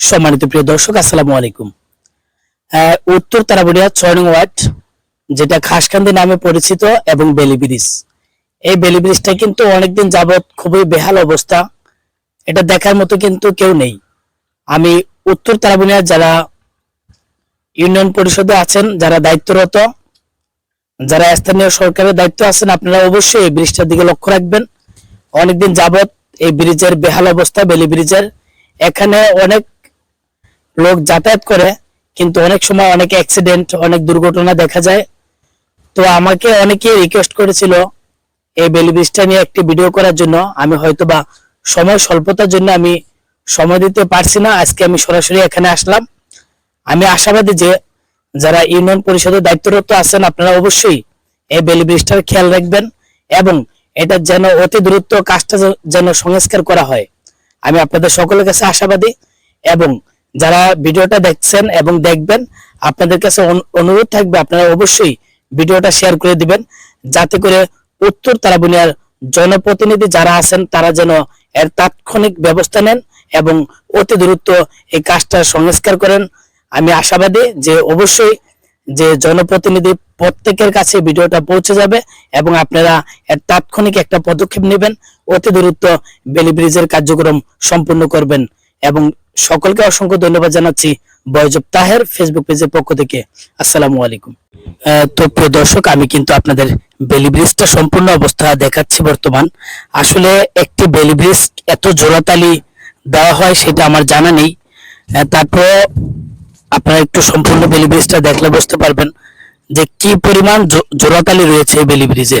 সম্মানিত প্রিয় দর্শক, আসসালামু আলাইকুম। উত্তর তারাবুড়িয়া ছয় নং ওয়ার্ড, যেটা খাসকান্দি নামে পরিচিত এবং বেলি ব্রিজ। এই বেলি ব্রিজটা কিন্তু অনেকদিন যাবত খুবই বেহাল অবস্থা। এটা দেখার মতো কিন্তু কেউ নেই। আমি উত্তর তারাবুনিয়া যারা ইউনিয়ন পরিষদে আছেন, যারা দায়িত্বরত, যারা স্থানীয় সরকারের দায়িত্ব আছেন, আপনারা অবশ্যই এই ব্রিজটার দিকে লক্ষ্য রাখবেন। অনেকদিন যাবৎ এই ব্রিজের বেহাল অবস্থা, বেলি ব্রিজের। এখানে অনেক লোক যাতায়াত করে, কিন্তু অনেক সময় অনেক অ্যাক্সিডেন্ট অনেক দুর্ঘটনা দেখা যায়। তো আমাকে অনেকে রিকোয়েস্ট করেছিল এই বেলি ব্রিজটা নিয়ে একটি ভিডিও করার জন্য। আমি হয়তোবা সময় স্বল্পতার জন্য আমি সময় দিতে পারছি না। আজকে আমি সরাসরি এখানে আসলাম। আমি আশাবাদী যে যারা ইউনিয়ন পরিষদের দায়িত্বরত আছেন, আপনারা অবশ্যই এই বেলি ব্রিজটার খেয়াল রাখবেন এবং এটা যেন অতি দ্রুত কাজটা যেন সংস্কার করা হয়। আমি আপনাদের সকলের কাছে আশাবাদী এবং যারা ভিডিওটা দেখছেন এবং দেখবেন, আপনাদের কাছে অনু- অনুরোধ থাকবে, আপনারা অবশ্যই ভিডিওটা শেয়ার করে দিবেন, যাতে করে উত্তর তারাবুনিয়ার জনপ্রতিনিধি যারা আছেন, তারা যেন এর তাৎক্ষণিক ব্যবস্থা নেন এবং অতি দ্রুত এই কাজটা সংস্কার করেন। আমি আশাবাদী যে অবশ্যই যে জনপ্রতিনিধি প্রত্যেকের কাছে ভিডিওটা পৌঁছে যাবে এবং আপনারা এর তাৎক্ষণিক একটা পদক্ষেপ নেবেন, অতি দ্রুত বেলি ব্রিজের কার্যক্রম সম্পূর্ণ করবেন এবং সকলকে অসংখ্য ধন্যবাদ জানাচ্ছি বয়জব তাহের ফেসবুক পেজের পক্ষ থেকে। আসসালামু আলাইকুম। তো প্রিয় দর্শক, আমি কিন্তু আপনাদের বেলি ব্রিজটা সম্পূর্ণ অবস্থা দেখাচ্ছি বর্তমান। আসলে একটি বেলি ব্রিজ এত জোড়াতালি দেওয়া হয় সেটা আমার জানা নেই। তারপর আপনারা একটু সম্পূর্ণ বেলি ব্রিজটা দেখলে বুঝতে পারবেন যে কি পরিমাণ জোড়াতালি রয়েছে বেলি ব্রিজে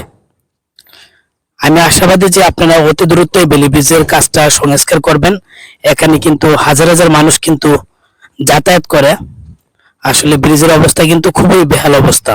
আমি আশাবাদী যে আপনারা অতি দ্রুত এই বেলি ব্রিজের কাজটা সংস্কার করবেন। এখানে কিন্তু হাজার হাজার মানুষ কিন্তু যাতায়াত করে। আসলে ব্রিজের অবস্থা কিন্তু খুবই বেহাল অবস্থা।